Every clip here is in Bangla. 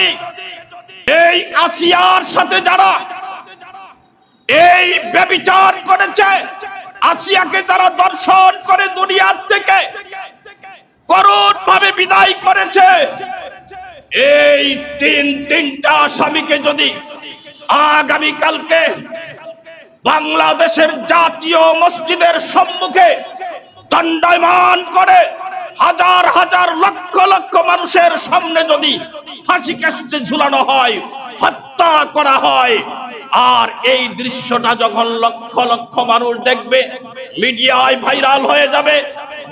যদি এই আসিয়ার সাথে যারা এই ব্যবিচার করেছে, আসিয়াকে যারা দর্শন করে দুনিয়ার থেকে করুণ ভাবে বিদায় করেছে, এই তিন তিনটা স্বামীকে যদি আগামী কালকে বাংলাদেশের জাতীয় মসজিদের সম্মুখে দণ্ডায়মান করে হাজার হাজার লক্ষ লক্ষ মানুষের সামনে যদি ফাঁসি কাস্টে ঝুলানো হয়, হত্যা করা হয়। আর এই দৃশ্যটা যখন লক্ষ লক্ষ মানুষ দেখবে, মিডিয়ায় ভাইরাল হয়ে যাবে,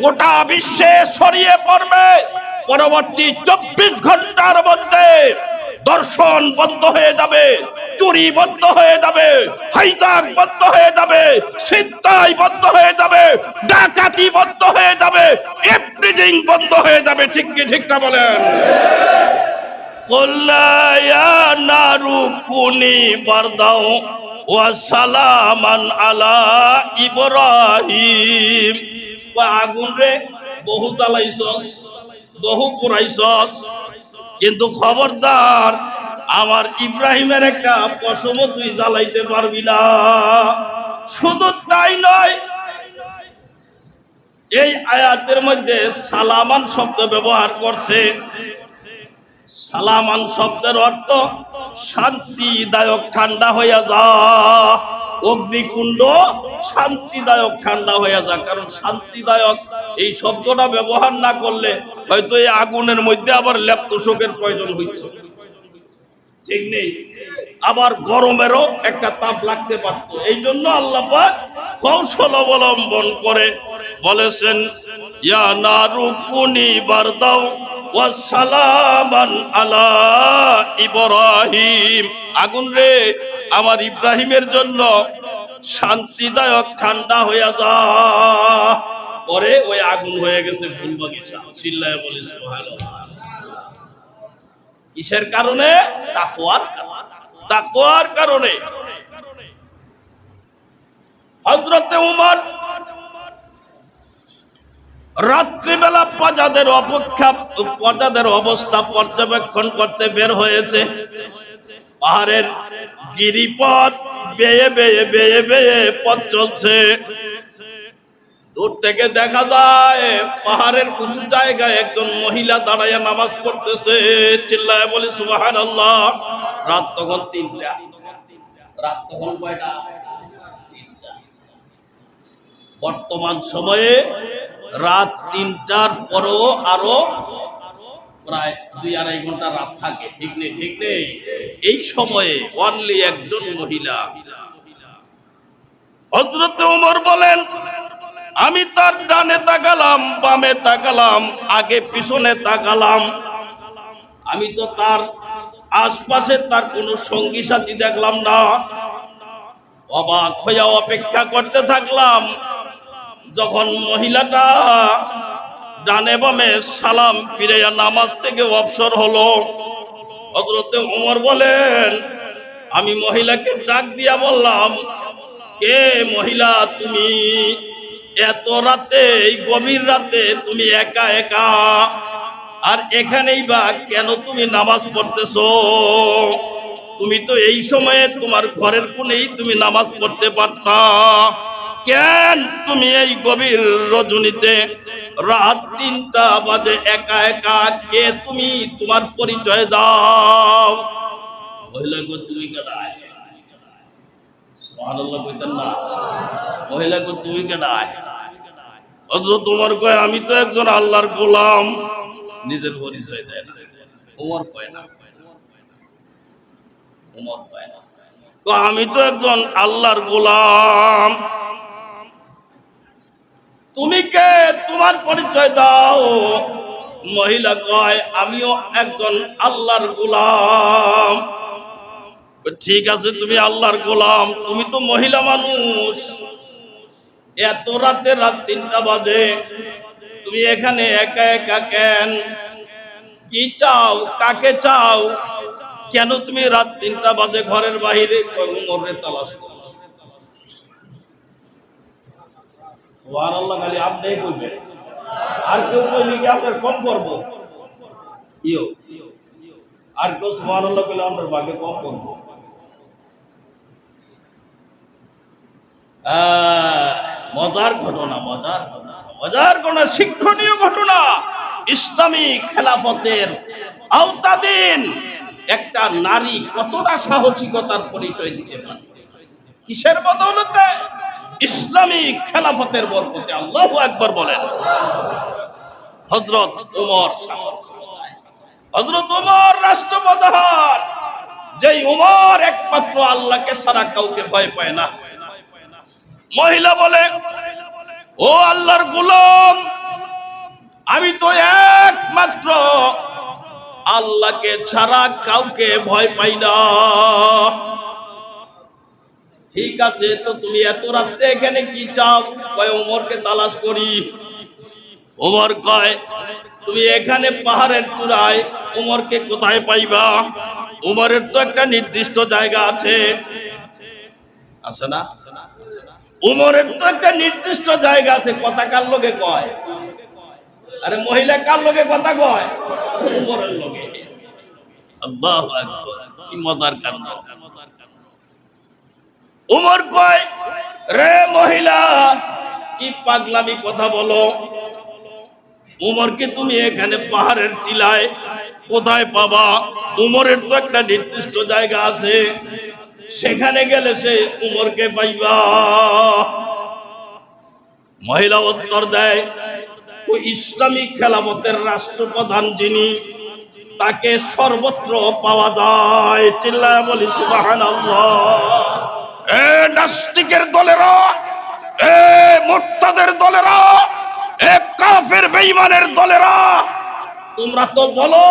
গোটা বিশ্বে ছড়িয়ে পড়বে। পরবর্তী চব্বিশ ঘণ্টার মধ্যে দর্শন বন্ধ হয়ে যাবে, চুরি বন্ধ হয়ে যাবে, হাইজাক বন্ধ হয়ে যাবে সিদ্ধাই বন্ধ হয়ে যাবে, ডাকাতি বন্ধ হয়ে যাবে এফ্রিজিং বন্ধ হয়ে যাবে। ঠিক কি ঠিক না বলেন? আলা আগুন রে, বহু বহু কিন্তু খবরদার, আমার ইব্রাহিমের একটা পশমও তুই জ্বালাইতে পারবি না। শুধু তাই নয়, এই আয়াতের মধ্যে সালামান শব্দ ব্যবহার করছে। সালামান শব্দের অর্থ শান্তিদায়ক ঠান্ডা হইয়া যা। অগ্নিকুণ্ড শান্তিদায়ক ঠান্ডা হইয়া যা। কারণ শান্তিদায়ক এই শব্দটা ব্যবহার না করলে হয়তো এই আগুনের মধ্যে আবার লেপ্তশোকের প্রয়োজন হইত। ঠিক নেই? আবার গরমেরও একটা তাপ লাগতে পারতো। এই জন্য আল্লাহ পাক কৌশল অবলম্বন করে বলেছেন, ইয়া নারু কুনি বারদাও ওয়াসালামান আলা ইব্রাহিম। আগুন রে, আমার ইব্রাহিমের জন্য শান্তিদায়ক ঠান্ডা হইয়া যা। পরে ওই আগুন হয়ে গেছে ফুল বাগিচা। চিল্লায় বলিস কিসের কারণে? তাকওয়ার তাকওয়ার কারণে। হযরতে উমর রাত্রিবেলা প্রজাদের অপেক্ষা, প্রজাদের অবস্থা পর্যবেক্ষণ করতে বের হয়েছে। পাহাড়ের গিরিপথ বেয়ে বেয়ে বেয়ে বেয়ে পথ চলছে। দূর থেকে দেখা যায়, পাহাড়ের উঁচু জায়গায় একজন মহিলা দাঁড়াইয়া নামাজ পড়তেছে। চিল্লায় বলি সুবাহান আল্লাহ রাত তখন তিনটা। রাত তখন কয়টা? বর্তমান সময়ে রাত তিনটার পরও আরও প্রায় দুই আড়াই ঘণ্টা রাত থাকে, ঠিক এই সময়ে অনলি একজন মহিলা। উমর বলেন, আমি তার ডানে তাকালাম, বামে তাকালাম, আগে পিছনে তাকালাম। আমি তো তার আশপাশে তার কোনো সঙ্গী সাথী দেখলাম না। অবাক হইয়া অপেক্ষা করতে থাকলাম যখন মহিলাটা ডানে বামে সালাম ফিরে নামাজ থেকে অবসর হলো হজরতে উমর বলেন, আমি মহিলাকে ডাক দিয়া বললাম, কে মহিলা তুমি? এত রাতে, এই গভীর রাতে তুমি একা একা? আর এখানেই বা কেন তুমি নামাজ পড়তেছো? তুমি তো এই সময়ে তোমার ঘরের কোণেই তুমি নামাজ পড়তে পারতা। কেন তুমি এই গভীর রজনীতে? রাত তিনটা বাজে, একা একা কে তুমি তোমার পরিচয় দাও? তুমি কয়, আমি তো একজন আল্লাহর গোলাম। নিজের পরিচয় দেয় না। আমি তো একজন আল্লাহর গোলাম। তুমি কে? তোমার পরিচয় দাও। মহিলা কয়, আমিও একজন আল্লাহর গোলাম। ঠিক আছে, তুমি আল্লাহর গোলাম, তুমি তো মহিলা মানুষ। এত রাতে রাত তিনটা বাজে। তুমি এখানে একা একা কেন? কি চাও? কাকে চাও? কেন তুমি রাত তিনটা বাজে ঘরের বাহিরে? তালাশ করো। সুবহানাল্লাহ খালি আপনি কইবেন আর কেউ কি আপনার কম করব আর কেউ সুবহানাল্লাহ বলে আমরা ভাগে কম করব মজার ঘটনা, মজার মজার ঘটনা, শিক্ষণীয় ঘটনা। ইসলামী খেলাফতের আওতাধীন একটা নারী কতটা সাহসিকতার পরিচয় দিতে পারে? কিসের বদৌলতে? ইসলামী খেলাফতের বরকতে আল্লাহ একবার বলেন। হজরত উমর হজরত উমর রাষ্ট্রপ্রধান, যেই উমর একমাত্র আল্লাহকে সারা কাউকে ভয় পায় না। মহিলা বলে, ও আল্লাহর গুলাম, আমি তো একমাত্র আল্লাহকে ছাড়া কাউকে ভয় পাই না। ঠিক আছে, তো তুমি এত রাত্রে এখানে কি চাও? কয়, ওমরকে তালাশ করি। ওমর কয়, তুমি এখানে পাহাড়ের চূড়ায় উমরকে কোথায় পাইবা? উমরের তো একটা নির্দিষ্ট জায়গা আছে। আছে না? উমরের তো একটা নির্দিষ্ট জায়গা আছে। কথা কার লোকে কয়? আরে, মহিলা কার লোকে কথা কয়? উমরের লোকে আল্লাহু কি মজার কাণ্ড। উমর কয়, রে মহিলা, কি পাগলামি কথা বলো? উমরকে তুমি এখানে পাহাড়ের টিলায় কোথায় পাবা? উমরের তো একটা নির্দিষ্ট জায়গা আছে। সেখানে গেলে সে উমরকে পাইবা। মহিলা উত্তর দেয়, ও ইসলামী খেলামতের রাষ্ট্রপ্রধান যিনি, তাকে সর্বত্র পাওয়া যায়। চিল্লায় বলি সুবাহান নাস্তিকের দলেরা, এ মোর্তাদের দলেরা, এ কাফের বেঈমানের দলেরা। তোমরা তো বলো,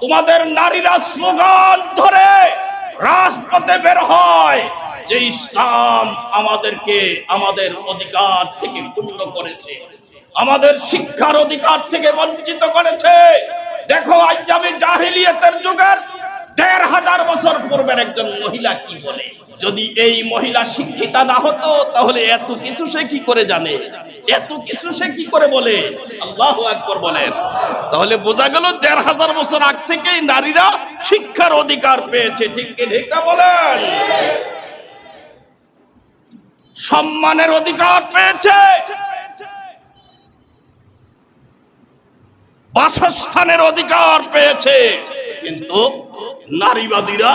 তোমাদের নারীরা স্লোগান ধরে রাজপথে বের হয় যে ইসলাম আমাদেরকে আমাদের অধিকার থেকে পূর্ণ করেছে, আমাদের শিক্ষার অধিকার থেকে বঞ্চিত করেছে। দেখো, আজ আমি জাহিলিয়াতের যুগের দেড় হাজার বছর পূর্বের একজন মহিলা কি বলে? যদি এই মহিলা শিক্ষিতা না হতো, তাহলে এত কিছু সে কি করে জানে? এত কিছু সে কি করে বলে? আল্লাহ একবার বলেন। তাহলে বোঝা গেল দেড় হাজার বছর আগ থেকেই নারীরা শিক্ষার অধিকার পেয়েছে, ঠিক ঠিক না বলেন? সম্মানের অধিকার পেয়েছে। বাসস্থানের অধিকার পেয়েছে। কিন্তু নারীবাদীরা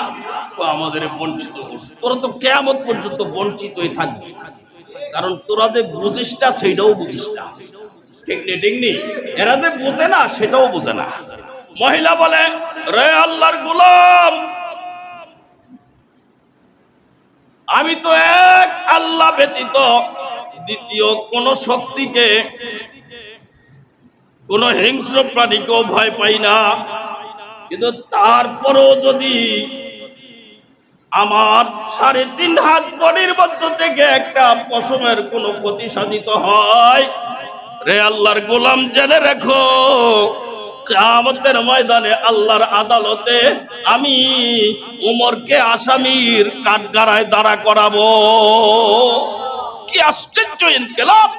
আমাদের বঞ্চিত করছে। তোরা তো কেমন পর্যন্ত বঞ্চিতই থাকবে। কারণ তোরা যে বুঝিস না, সেইটাও বুঝিস না। ঠিক নেই ঠিক নেই এরা যে বোঝে না, সেটাও বোঝে না। মহিলা বলে, রে আল্লাহর গুলাম, আমি তো এক আল্লাহ ব্যতীত দ্বিতীয় কোন শক্তিকে, কোন হিংস্র প্রাণীকেও ভয় পাই না। কিন্তু তারপরও যদি আমার সাড়ে তিন হাত বডির মধ্য থেকে একটা পশমের কোনো ক্ষতি সাধিত হয়। রে আল্লাহর গোলাম, জেনে রেখো, কিয়ামতের ময়দানে আল্লাহর আদালতে আমি উমরকে আসামির কাঠগাড়ায় দাঁড়া করাবো। কি আশ্চর্য ইনকেলাব!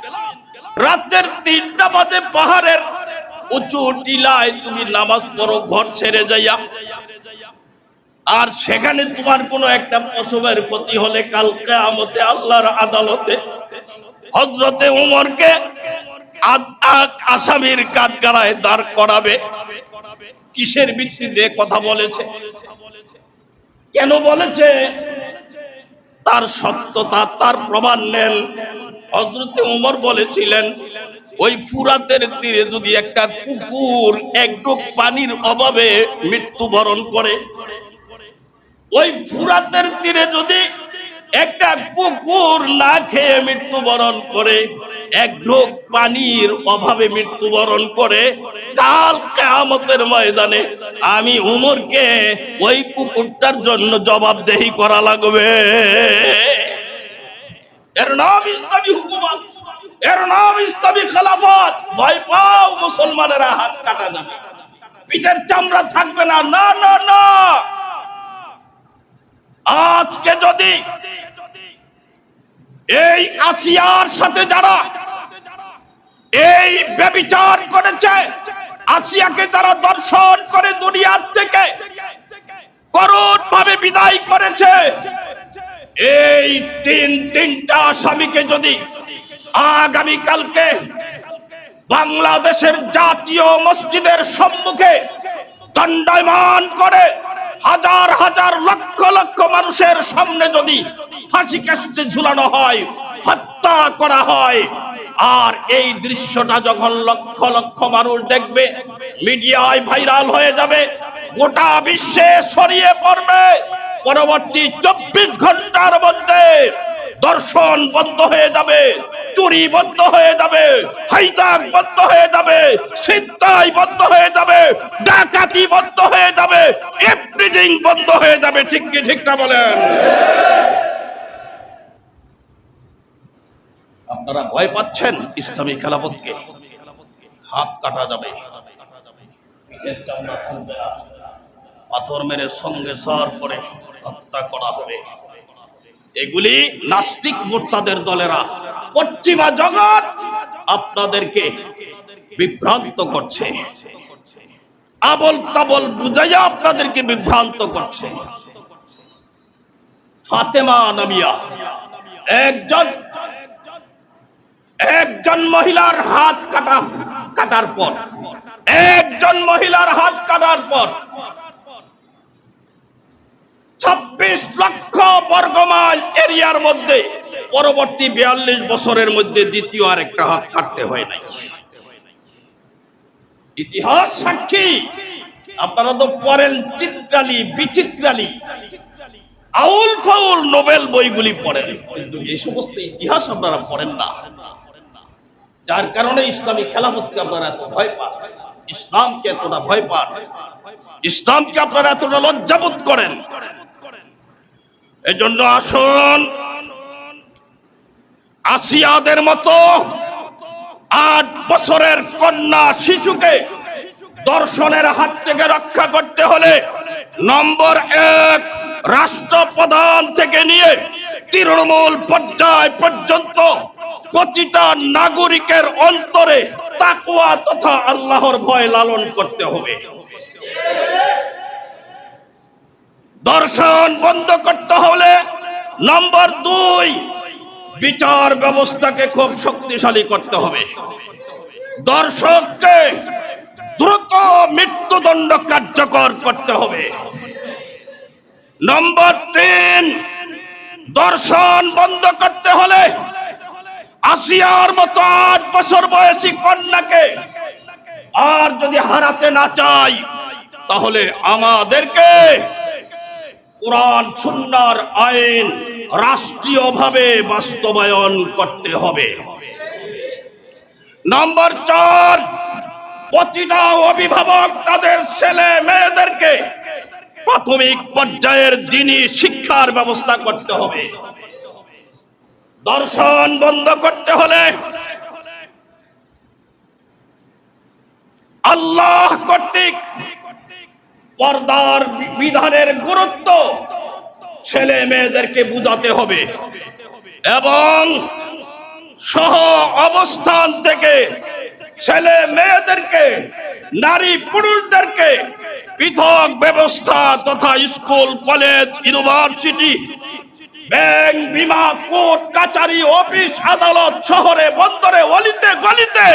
রাতের তিনটা বাজে পাহাড়ের উঁচু টিলায় তুমি নামাজ পড়ো, ঘর ছেড়ে যাইয়া। আর সেখানে তোমার কোনো একটা পশমের ক্ষতি হলে কালকে আমতে আল্লাহর আদালতে হজরতে উমরকে আসামির কাঠগাড়ায় দাঁড় করাবে। কিসের ভিত্তিতে কথা বলেছে? কেন বলেছে? তার সত্যতা, তার প্রমাণ নেন। হজরতে উমর বলেছিলেন, ওই ফুরাতের তীরে যদি একটা কুকুর এক পানির অভাবে মৃত্যুবরণ করে ওই ফুরাতের তীরে যদি একটা কুকুর না খেয়ে মৃত্যুবরণ করে, এক ঢোক পানির অভাবে মৃত্যুবরণ করে, কাল কেয়ামতের ময়দানে আমি উমরকে ওই কুকুরটার জন্য জবাবদেহি করা লাগবে। এর নাম ইসলামী হুকুমত, এর নাম ইসলামী খেলাফত। ভয় পাও মুসলমানেরা, হাত কাটা যাবে। পিঠের চামড়া থাকবে না না না না। আজকে যদি এই আসিয়ার সাথে যারা এই ব্যবচার করেছে, আসিয়াকে তারা দর্শন করে দুনিয়ার থেকে করুণ ভাবে বিদায় করেছে, এই তিন তিনটা আসামিকে যদি আগামী কালকে বাংলাদেশের জাতীয় মসজিদের সম্মুখে দণ্ডায়মান করে হাজার হাজার লক্ষ লক্ষ মানুষের সামনে যদি ফাঁসি কাশতে ঝুলানো হয়, হত্যা করা হয়, আর এই দৃশ্যটা যখন লক্ষ লক্ষ মানুষ দেখবে, মিডিয়ায় ভাইরাল হয়ে যাবে, গোটা বিশ্বে ছড়িয়ে পড়বে। পরবর্তী চব্বিশ ঘণ্টার মধ্যে দর্শন বন্ধ হয়ে যাবে, চুরি বন্ধ হয়ে যাবে, হাইজাক বন্ধ হয়ে যাবে সিদ্ধাই বন্ধ হয়ে যাবে, ডাকাতি বন্ধ হয়ে যাবে এফ্রিজিং বন্ধ হয়ে যাবে, ঠিক কি ঠিক না বলেন? আপনারা ভয় পাচ্ছেন ইসলামী খেলাফতকে। হাত কাটা যাবে। পাথর মেরে সঙ্গে সার করে হত্যা করা হবে। এগুলি নাস্তিক মোর্তাদের দলেরা। পশ্চিমা জগৎ আপনাদেরকে বিভ্রান্ত করছে। আবল তাবল বুঝাইয়া আপনাদেরকে বিভ্রান্ত করছে। ফাতেমা নামিয়া, একজন একজন মহিলার হাত কাটা কাটার পর একজন মহিলার হাত কাটার পর ছাব্বিশ লক্ষ বর্গমাইল এরিয়ার মধ্যে পরবর্তী বিয়াল্লিশ বছরের মধ্যে দ্বিতীয় আর একটা হাত কাটতে হয় নাই। ইতিহাস সাক্ষী, আপনারা তো পড়েন চিত্রালি, বিচিত্রালি, আউল ফাউল নোবেল বইগুলি পড়েন। এই সমস্ত ইতিহাস আপনারা পড়েন না। যার কারণে ইসলামী খেলাফতকে আপনারা এত ভয় পান। ইসলামকে এতটা ভয় পান। ইসলামকে আপনারা এতটা লজ্জাবোধ করেন। এজন্য আসুন। আসিয়াদের মতো আট বছরের কন্যা শিশুকে দর্শনের হাত থেকে রক্ষা করতে হলে নম্বর এক রাষ্ট্রপ্রধান থেকে নিয়ে তৃণমূল পর্যায় পর্যন্ত প্রতিটা নাগরিকের অন্তরে তাকুয়া তথা আল্লাহর ভয় লালন করতে হবে। দর্শন বন্ধ করতে হলে নম্বর দুই, বিচার ব্যবস্থাকে খুব শক্তিশালী করতে হবে। দর্শককে দ্রুত মৃত্যুদণ্ড কার্যকর করতে হবে। নম্বর তিন, দর্শন বন্ধ করতে হলে আসিয়ার মতো আট বছর বয়সী কন্যাকে আর যদি হারাতে না চাই, তাহলে আমাদেরকে কোরআন, সুন্নার আইন রাষ্ট্রীয়ভাবে বাস্তবায়ন করতে হবে। নম্বর চার, প্রতিটা অভিভাবক তাদের ছেলে মেয়েদেরকে প্রাথমিক পর্যায়ের দিনই শিক্ষার ব্যবস্থা করতে হবে। দর্শন বন্ধ করতে হলে আল্লাহ কর্তৃক পর্দার বিধানের গুরুত্ব ছেলে মেয়েদেরকে বুঝাতে হবে। এবং সহ অবস্থান থেকে ছেলে মেয়েদেরকে, নারী পুরুষদেরকে পৃথক ব্যবস্থা তথা স্কুল, কলেজ, ইউনিভার্সিটি, ব্যাংক, বিমা, কোর্ট, কাচারি, অফিস, আদালত, শহরে, বন্দরে, অলিতে, গলিতে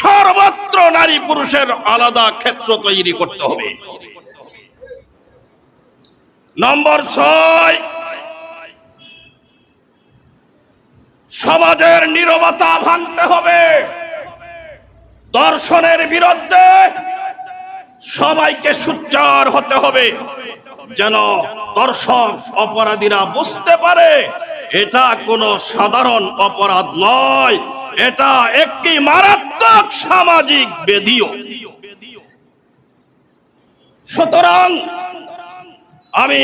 সর্বত্র নারী পুরুষের আলাদা ক্ষেত্র তৈরি করতে হবে। নম্বর ছয়। সমাজের নীরবতা ভাঙতে হবে। দর্শনের বিরুদ্ধে সবাইকে সুচার হতে হবে। যেন দর্শক অপরাধীরা বুঝতে পারে, এটা কোনো সাধারণ অপরাধ নয়। এটা একটি মারাত্মক সামাজিক বেদিও। সুতরাং আমি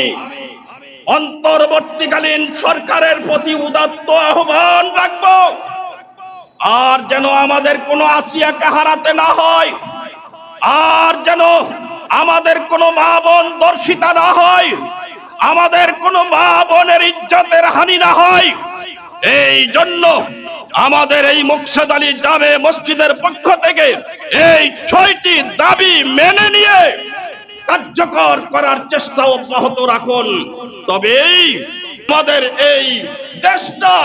অন্তর্বর্তীকালীন সরকারের প্রতি উদাত্ত আহ্বান রাখব। আর যেন আমাদের কোনো আসিয়াকে হারাতে না হয়, আর যেন আমাদের কোনো মা বোন দর্শিতা না হয়, আমাদের কোনো মা বোনের ইজ্জতের হানি না হয়। এই জন্য আমাদের এই মুকসেদ আলী জামে মসজিদের পক্ষ থেকে এই ছয়টি দাবি মেনে নিয়ে কার্যকর করার চেষ্টা অব্যাহত রাখুন। তবেই আমাদের এই দেশটা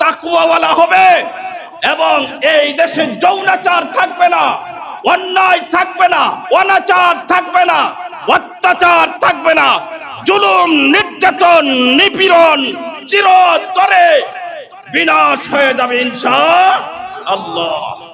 তাকুয়াওয়ালা হবে এবং এই দেশে যৌনাচার থাকবে না, অন্যায় থাকবে না, অনাচার থাকবে না, অত্যাচার থাকবে না। জুলুম, নির্যাতন, নিপীড়ন চিরতরে বিনাশ হয়ে যাবে ইনশা আল্লাহ।